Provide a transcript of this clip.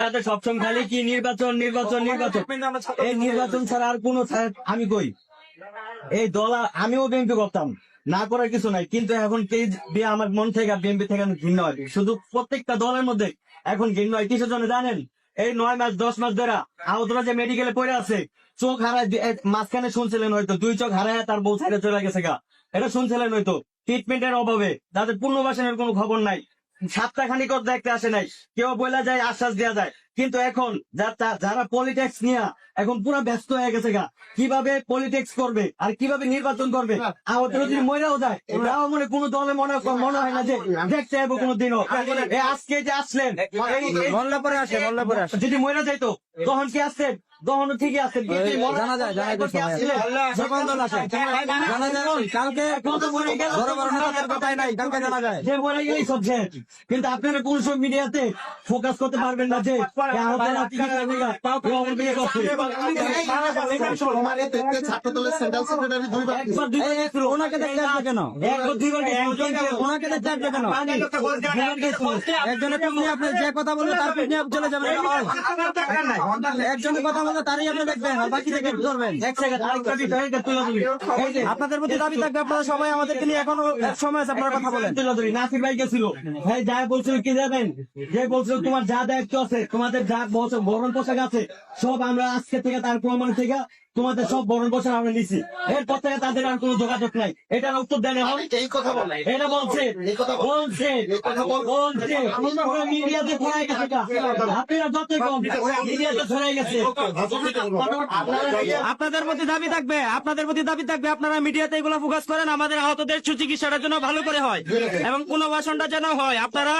তাদের সবসময় খালি কি নির্বাচন নির্বাচন নির্বাচন? এই নির্বাচন ছাড়া আর কোনো আমি কই? এই দল আমিও বিএনপি করতাম। না করার কিছু নাই। কিন্তু এখন কে দিয়ে আমার মন থেকে বিএনপি থেকে ঘৃণা হয় শুধু প্রত্যেকটা দলের মধ্যে এখন ঘৃণা হয় কিসের জন্য জানেন? এই নয় মাস দশ মাস ধরে আহতরা যে মেডিকেলে পড়ে আছে। চোখ হারায় মাঝখানে শুনছিলেন হয়তো। দুই চোখ হারায় তার বউ ছেড়ে চলে গেছে গা। এটা শুনছিলেন হয়তো। ট্রিটমেন্টের অভাবে। তাদের পুনর্বাসনের কোনো খবর নাই। সাতটা দেখতে আসে নাই। কেউ বলে যায় আশ্বাস দেওয়া যায়। কিন্তু এখন যারা পলিটিক্স নিয়ে এখন পুরো ব্যস্ত হয়ে গেছে গা। কীভাবে পলিটিক্স করবে আর কীভাবে নির্বাচন করবে? যদি মরেও যায় তাও মনে কোনো দলে মনে মনে হয় না যে দেখতে যাব কোনো দিনও আজকে যে আসলেন এই- এই- পরে আসে মল্লা পরে আসে। যদি মরে যাইতো তখন কি আসছেন তখনও ঠিকই এই মরার জানা যায় জানা যায় কালকে। বড় বড় নেতাদের কথাই নাই কালকে জানা যায়। যে মরে গেলেই সব কিন্তু আপনারা কোন সব মিডিয়াতে ফোকাস করতে পারবেন না যে এই। একজনের পিছনে আপনি যে কথা বলবে তার চলে যাবেন। একজনের কথা তারই আপনি দেখবেন আর বাকি এক সেকেন্ড, আপনাদের প্রতি দাবি থাকবে আপনারা সবাই আমাদেরকে নিয়ে এখনও সময় আছে আপনারা কথা বলেন। তুলে নাসির ভাই গেছিল। ভাই যা বলছিল কি যাবেন যে বলছিল তোমার যা দায়িত্ব আছে তোমাদের যা বরণ পোশাক আছে সব আমরা আজকে থেকে তার প্রমাণ থেকে তোমাদের সব বরণ পোশাক আমরা নিছি। এরপর থেকে তাদের আর কোনো যোগাযোগ নাই। এটার উত্তর দেন এখন। এই কথা বলে। এটা বলছে বলছে বলছে মিডিয়াতে ছড়াই গেছে আপনারা যতই কম মিডিয়াতে ছড়াই গেছে। আপনাদের প্রতি দাবি থাকবে। আপনাদের প্রতি দাবি থাকবে আপনারা মিডিয়াতে এগুলো ফোকাস করেন। আমাদের আহতদের সুচিকিৎসাটার জন্য ভালো করে হয়। এবং পুনর্বাসনটা যেন হয়। আপনারা